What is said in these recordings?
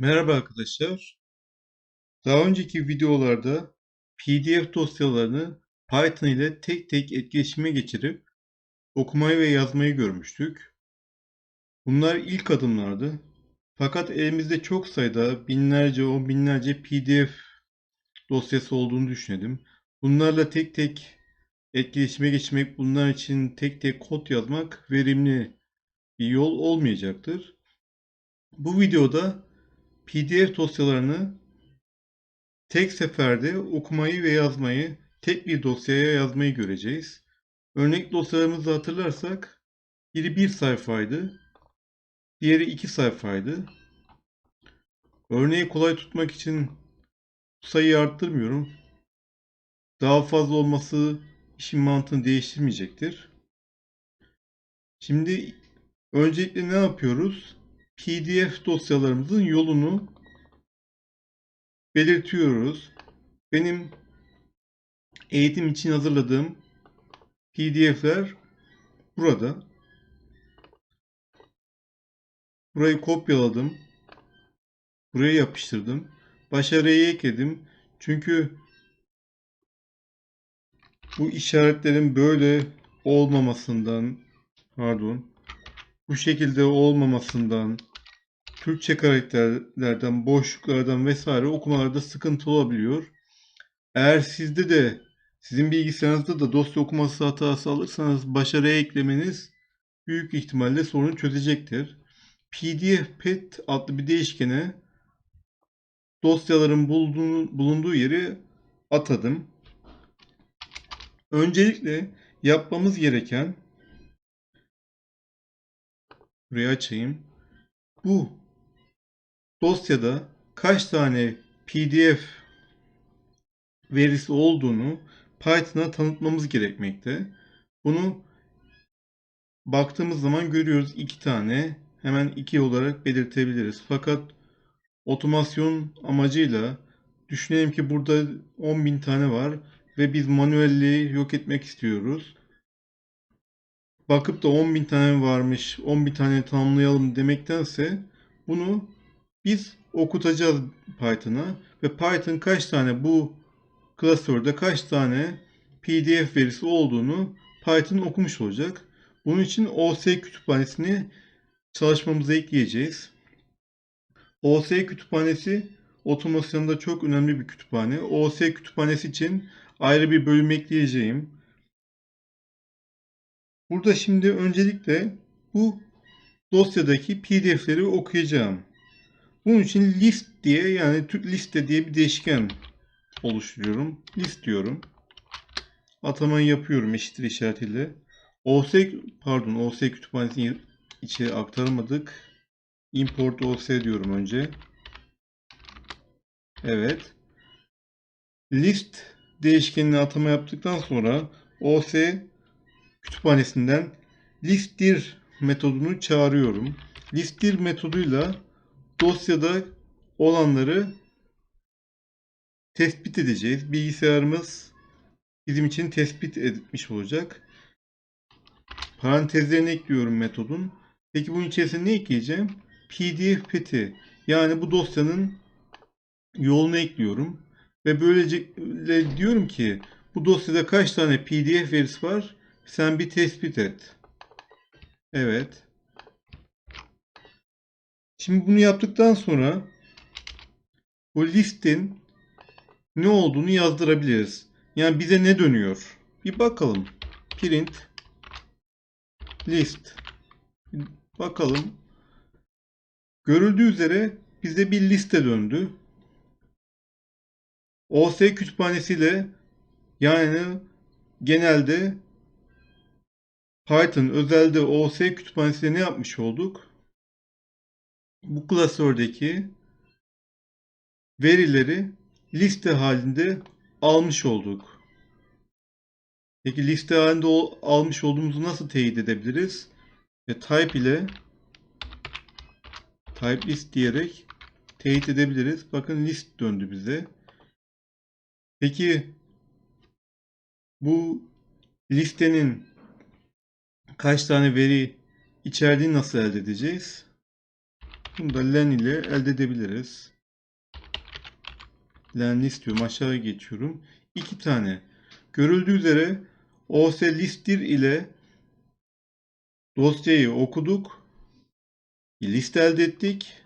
Merhaba arkadaşlar. Daha önceki videolarda PDF dosyalarını Python ile tek tek etkileşime geçirip okumayı ve yazmayı görmüştük. Bunlar ilk adımlardı. Fakat elimizde çok sayıda binlerce, on binlerce PDF dosyası olduğunu düşünelim. Bunlarla tek tek etkileşime geçmek, bunlar için tek tek kod yazmak verimli bir yol olmayacaktır. Bu videoda PDF dosyalarını tek seferde okumayı ve yazmayı tek bir dosyaya yazmayı göreceğiz. Örnek dosyalarımızı hatırlarsak biri bir sayfaydı, diğeri iki sayfaydı. Örneği kolay tutmak için sayıyı arttırmıyorum. Daha fazla olması işin mantığını değiştirmeyecektir. Şimdi öncelikle ne yapıyoruz? PDF dosyalarımızın yolunu belirtiyoruz. Benim eğitim için hazırladığım PDF'ler burada. Burayı kopyaladım. Buraya yapıştırdım. Başa R'yi ekledim. Çünkü bu işaretlerin böyle olmamasından pardon bu şekilde olmamasından Türkçe karakterlerden, boşluklardan vesaire okumalarda sıkıntı olabiliyor. Eğer sizde de sizin bilgisayarınızda da dosya okuması hatası alırsanız başarıya eklemeniz büyük ihtimalle sorunu çözecektir. PDF pet adlı bir değişkene dosyaların bulunduğu, bulunduğu yeri atadım. Öncelikle yapmamız gereken burayı açayım. Bu dosyada kaç tane PDF verisi olduğunu Python'a tanıtmamız gerekmekte. Bunu baktığımız zaman görüyoruz iki tane hemen iki olarak belirtebiliriz. Fakat otomasyon amacıyla düşünelim ki burada 10.000 tane var ve biz manuelliği yok etmek istiyoruz. Bakıp da 10.000 tane varmış, 10.000 tane tamamlayalım demektense bunu biz okutacağız Python'a ve Python kaç tane bu klasörde kaç tane PDF verisi olduğunu Python okumuş olacak. Bunun için OS kütüphanesini çalışmamıza ekleyeceğiz. OS kütüphanesi otomasyonda çok önemli bir kütüphane. OS kütüphanesi için ayrı bir bölüm ekleyeceğim. Burada şimdi öncelikle bu dosyadaki PDF'leri okuyacağım. Bunun için list diye yani liste diye bir değişken oluşturuyorum. List diyorum. Atamayı yapıyorum eşittir işaretiyle. OS pardon OS kütüphanesini içeri aktarmadık. Import OS diyorum önce. Evet. List değişkenine atama yaptıktan sonra OS kütüphanesinden listdir metodunu çağırıyorum. Listdir metoduyla dosyada olanları tespit edeceğiz. Bilgisayarımız bizim için tespit etmiş olacak. Parantezlerini ekliyorum metodun. Peki bunun içerisine ne ekleyeceğim? PDF peti. Yani bu dosyanın yolunu ekliyorum. Ve böylece diyorum ki bu dosyada kaç tane PDF verisi var? Sen bir tespit et. Evet. Şimdi bunu yaptıktan sonra bu listin ne olduğunu yazdırabiliriz. Yani bize ne dönüyor? Bir bakalım. Print list. Bakalım. Görüldüğü üzere bize bir liste döndü. OS kütüphanesiyle yani genelde Python özelde OS kütüphanesiyle ne yapmış olduk? Bu klasördeki verileri liste halinde almış olduk. Peki liste halinde almış olduğumuzu nasıl teyit edebiliriz? Ve type ile type list diyerek teyit edebiliriz. Bakın list döndü bize. Peki bu listenin kaç tane veri içerdiğini nasıl elde edeceğiz? Bunu da len ile elde edebiliriz. Len istiyorum. Aşağıya geçiyorum. İki tane. Görüldüğü üzere OS listdir ile dosyayı okuduk. Liste elde ettik.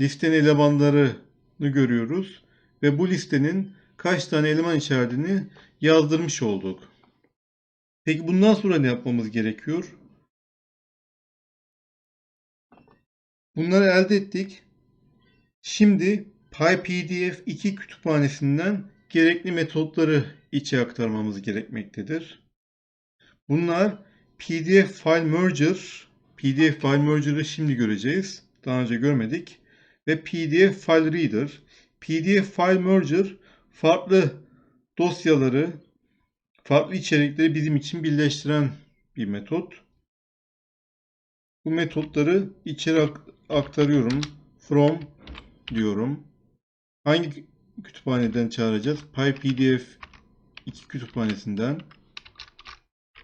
Listenin elemanlarını görüyoruz. Ve bu listenin kaç tane eleman işaretini yazdırmış olduk. Peki bundan sonra ne yapmamız gerekiyor? Bunları elde ettik. Şimdi PyPDF 2 kütüphanesinden gerekli metotları içe aktarmamız gerekmektedir. Bunlar PDF File Merger, PDF File Merger'ı şimdi göreceğiz. Daha önce görmedik. Ve PDF File Reader. PDF File Merger farklı dosyaları, farklı içerikleri bizim için birleştiren bir metot. Bu metotları içeri aktarıyorum. From diyorum. Hangi kütüphaneden çağıracağız? PyPDF 2 kütüphanesinden.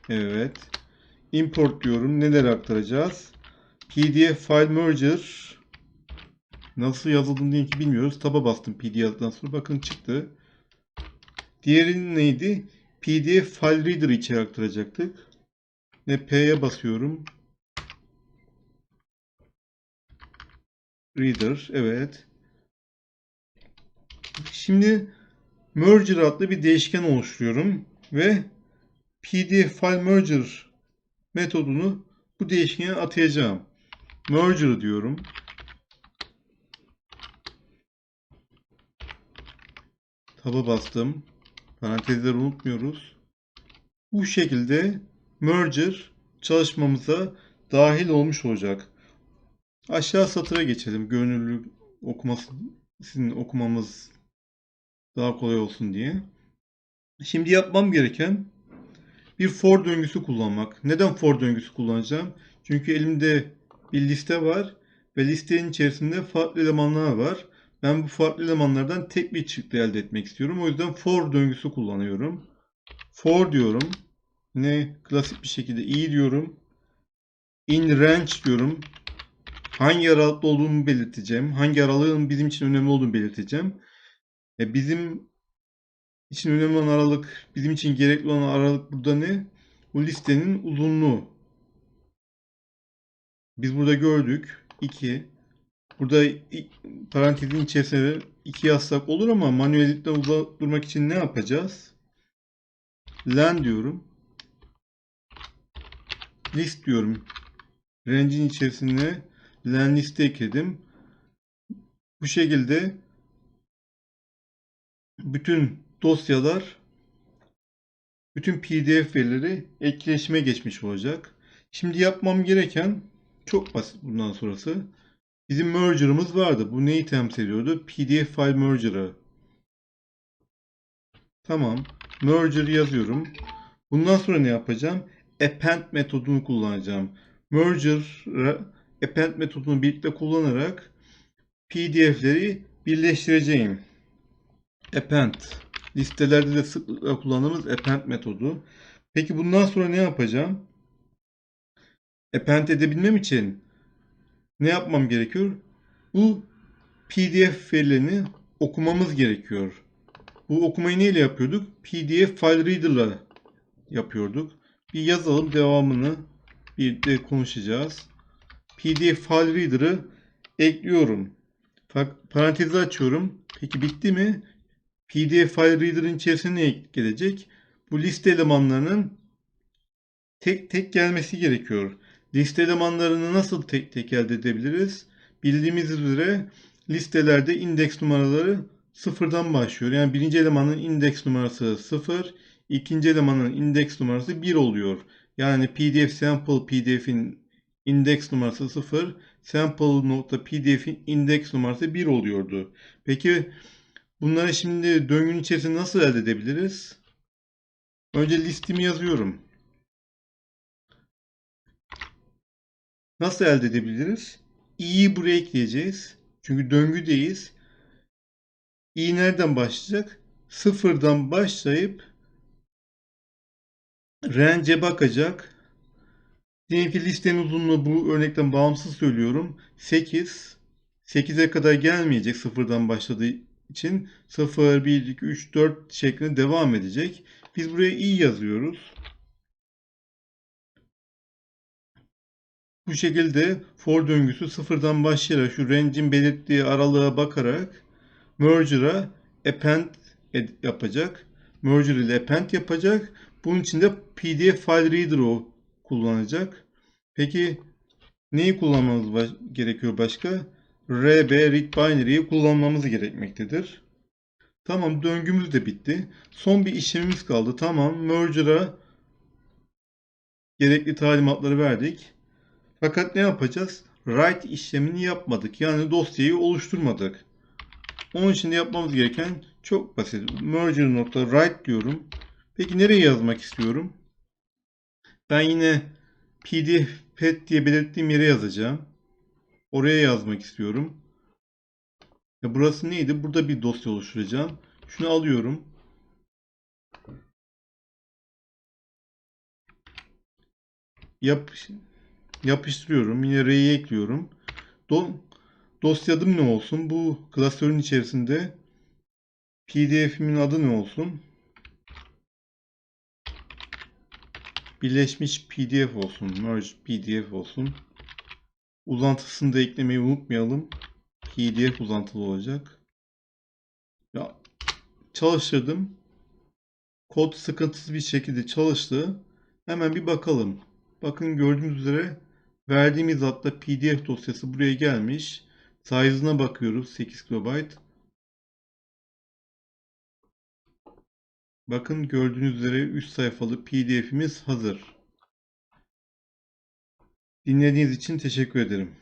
Evet. Import diyorum. Neler aktaracağız? PDF File Merger. Nasıl yazıldığını diye ki bilmiyoruz. Taba bastım PDF'den sonra. Bakın çıktı. Diğeri neydi? PDF File Reader içeri aktaracaktık. Ve P'ye basıyorum. Reader. Evet. Şimdi Merger adlı bir değişken oluşturuyorum. Ve PDF File Merger metodunu bu değişkene atayacağım. Merger diyorum. Taba bastım. Parantezleri unutmuyoruz. Bu şekilde merger çalışmamıza dahil olmuş olacak. Aşağı satıra geçelim. Gönüllü okuması, sizin okumamız daha kolay olsun diye. Şimdi yapmam gereken bir for döngüsü kullanmak. Neden for döngüsü kullanacağım? Çünkü elimde bir liste var ve listenin içerisinde farklı elemanlar var. Ben bu farklı elemanlardan tek bir çıktı elde etmek istiyorum. O yüzden for döngüsü kullanıyorum. For diyorum. Ne klasik bir şekilde i diyorum. In range diyorum. Hangi aralıkta olduğumu belirteceğim. Hangi aralığın bizim için önemli olduğunu belirteceğim. E bizim için önemli olan aralık, bizim için gerekli olan aralık burada ne? Bu listenin uzunluğu. Biz burada gördük. 2. Burada parantezin içerisine 2 yazsak olur ama manuellikten uzak durmak için ne yapacağız? Len diyorum. List diyorum. Range'in içerisine len liste ekledim. Bu şekilde bütün dosyalar bütün PDF verileri etkileşime geçmiş olacak. Şimdi yapmam gereken çok basit bundan sonrası. Bizim merger'ımız vardı. Bu neyi temsil ediyordu? PDF file merger'ı. Tamam. Merger yazıyorum. Bundan sonra ne yapacağım? Append metodunu kullanacağım. Merger append metodunu birlikte kullanarak PDF'leri birleştireceğim. Append. Listelerde de sıklıkla kullandığımız append metodu. Peki bundan sonra ne yapacağım? Append edebilmem için ne yapmam gerekiyor? Bu PDF verilerini okumamız gerekiyor. Bu okumayı neyle yapıyorduk? PDF File Reader'la yapıyorduk. Bir yazalım devamını bir de konuşacağız. PDF File Reader'ı ekliyorum. Parantezi açıyorum. Peki bitti mi? PDF File Reader'ın içerisine ne gelecek? Bu liste elemanlarının tek tek gelmesi gerekiyor. Liste elemanlarını nasıl tek tek elde edebiliriz? Bildiğimiz üzere listelerde indeks numaraları sıfırdan başlıyor. Yani birinci elemanın indeks numarası 0, ikinci elemanın indeks numarası 1 oluyor. Yani pdf sample pdf'in indeks numarası 0, sample.pdf'in indeks numarası 1 oluyordu. Peki bunları şimdi döngünün içerisinde nasıl elde edebiliriz? Önce listimi yazıyorum. Nasıl elde edebiliriz? i'yi buraya ekleyeceğiz. Çünkü döngüdeyiz. i nereden başlayacak? Sıfırdan başlayıp range'e bakacak. Diyelim ki listenin uzunluğu bu örnekten bağımsız söylüyorum. 8. 8'e kadar gelmeyecek sıfırdan başladığı için 0, 1, 2, 3, 4 şeklinde devam edecek. Biz buraya i yazıyoruz. Bu şekilde for döngüsü sıfırdan başlayarak şu range'in belirttiği aralığa bakarak merger'a append yapacak. Merger ile append yapacak. Bunun için de PDF file reader o kullanacak. Peki neyi kullanmamız baş- gerekiyor başka? RB read binary'yi kullanmamız gerekmektedir. Tamam döngümüz de bitti. Son bir işlemimiz kaldı. Tamam merger'a gerekli talimatları verdik. Fakat ne yapacağız? Write işlemini yapmadık. Yani dosyayı oluşturmadık. Onun için de yapmamız gereken çok basit. Merger.write diyorum. Peki nereye yazmak istiyorum? Ben yine pdf pet diye belirttiğim yere yazacağım. Oraya yazmak istiyorum. Ya burası neydi? Burada bir dosya oluşturacağım. Şunu alıyorum. Yap, yapıştırıyorum. Yine R'yi ekliyorum. Do, dosya adım ne olsun? Bu klasörün içerisinde PDF'imin adı ne olsun? Birleşmiş PDF olsun. Merge PDF olsun. Uzantısını da eklemeyi unutmayalım. PDF uzantılı olacak. Ya çalıştırdım. Kod sıkıntısız bir şekilde çalıştı. Hemen bir bakalım. Bakın gördüğünüz üzere verdiğimiz adla PDF dosyası buraya gelmiş. Size'ına bakıyoruz 8 KB. Bakın gördüğünüz üzere 3 sayfalı PDF'imiz hazır. Dinlediğiniz için teşekkür ederim.